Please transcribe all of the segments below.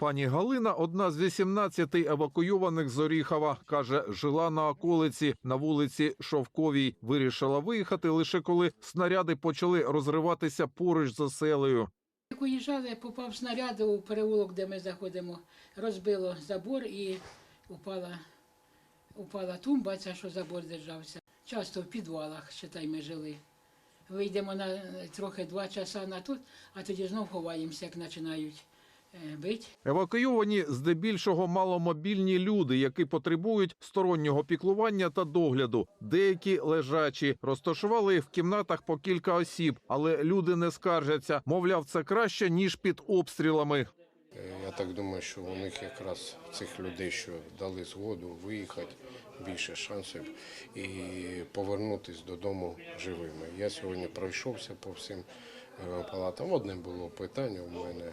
Пані Галина одна з 18 евакуйованих з Оріхова. Каже, жила на околиці на вулиці Шовковій. Вирішила виїхати лише коли снаряди почали розриватися поруч з оселею. Як уїжджали, попав снаряд у переулок, де ми заходимо, розбило забор і упала, упала тумба, ця, що забор держався. Часто в підвалах, считай, ми жили. Вийдемо на трохи два часа на тут, а тоді знов ховаємося, як починають е. Евакуйовані здебільшого маломобільні люди, які потребують стороннього піклування та догляду. Деякі лежачі розташували їх в кімнатах по кілька осіб, але люди не скаржаться. Мовляв, це краще ніж під обстрілами. Е, Я так думаю, що у них якраз цих людей, що дали згоду виїхати, більше шансів і повернутися додому живими. Я сьогодні пройшовся по всім е, палатам. Одне було питання у мене,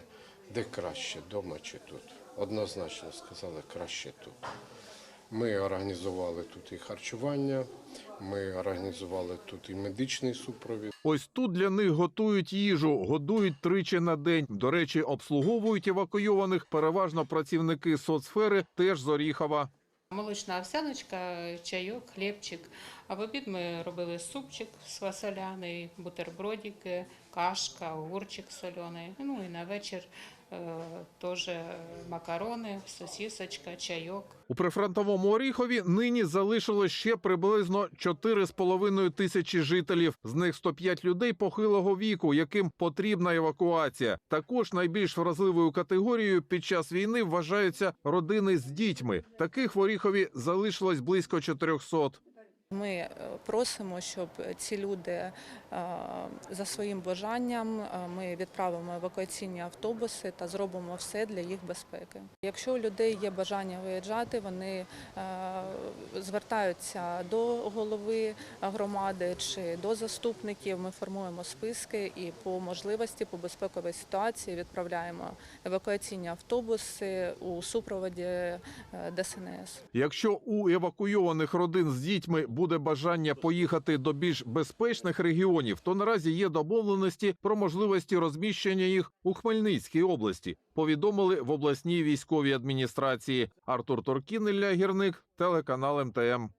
де краще, вдома чи тут. Однозначно сказали, краще тут. Ми організували тут і харчування, ми організували тут і медичний супровід. Ось тут для них готують їжу, годують тричі на день. До речі, обслуговують евакуйованих переважно працівники соцсфери, теж з Оріхова. Молочна овсяночка, чайок, хлібчик. А в обід ми робили супчик з фасоляний, бутербродики, кашка, огурчик соляний. Ну і на вечір е, теж макарони, сосисочка, чайок. У прифронтовому Оріхові нині залишилось ще приблизно 4,5 тисячі жителів. З них 105 людей похилого віку, яким потрібна евакуація. Також найбільш вразливою категорією під час війни вважаються родини з дітьми. Таких в Оріхові залишилось близько 400. Ми е, просимо, щоб ці люди е, за своїм бажанням е, ми відправимо евакуаційні автобуси та зробимо все для їх безпеки. Якщо у людей є бажання виїжджати, вони звертаються до голови громади чи до заступників. Ми формуємо списки і по можливості, по безпековій ситуації відправляємо евакуаційні автобуси у супроводі ДСНС. Якщо у евакуйованих родин з дітьми буде бажання поїхати до більш безпечних регіонів, то наразі є домовленості про можливості розміщення їх у Хмельницькій області. Повідомили в обласній військовій адміністрації. Артур Торкін, Ілля Гірник, телеканал МТМ.